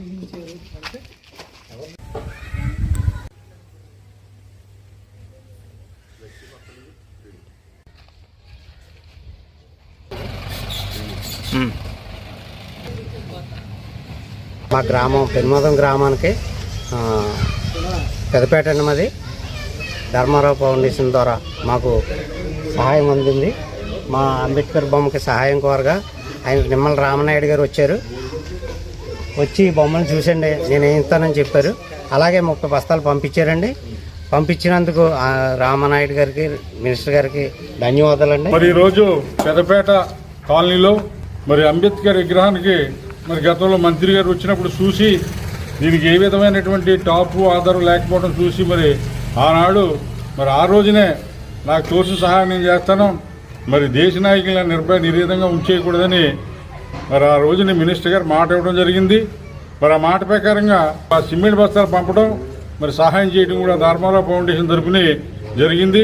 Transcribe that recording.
మా గ్రామం పెనుమదం గ్రామానికి పెద్దపేట పెదపేట అండి మాది. ధర్మారావు ఫౌండేషన్ ద్వారా మాకు సహాయం అందింది. మా అంబేద్కర్ బొమ్మకి సహాయం కోరగా ఆయన నిమ్మల రామనాయుడు గారు వచ్చారు. వచ్చి బొమ్మను చూసండి. నేను ఏం ఇస్తానని చెప్పారు. అలాగే ముప్పై బస్తాలు పంపించారండి. పంపించినందుకు రామనాయుడు గారికి మినిస్టర్ గారికి ధన్యవాదాలండి. మరి ఈరోజు పెద్దపేట కాలనీలో మరి అంబేద్కర్ విగ్రహానికి మరి గతంలో మంత్రి గారు వచ్చినప్పుడు చూసి దీనికి ఏ విధమైనటువంటి టాపు ఆధారం లేకపోవడం చూసి మరి ఆనాడు మరి ఆ రోజునే నాకు తోసిన సహాయం నేను చేస్తాను. మరి దేశ నాయకులను నిర్భయ నిరేధంగా ఉంచేయకూడదని మరి ఆ రోజున మినిస్టర్ గారు మాట ఇవ్వడం జరిగింది. మరి ఆ మాట ప్రకారంగా ఆ సిమెంట్ బస్తాలు పంపడం మరి సహాయం చేయడం కూడా ధర్మారావు ఫౌండేషన్ తరపుని జరిగింది.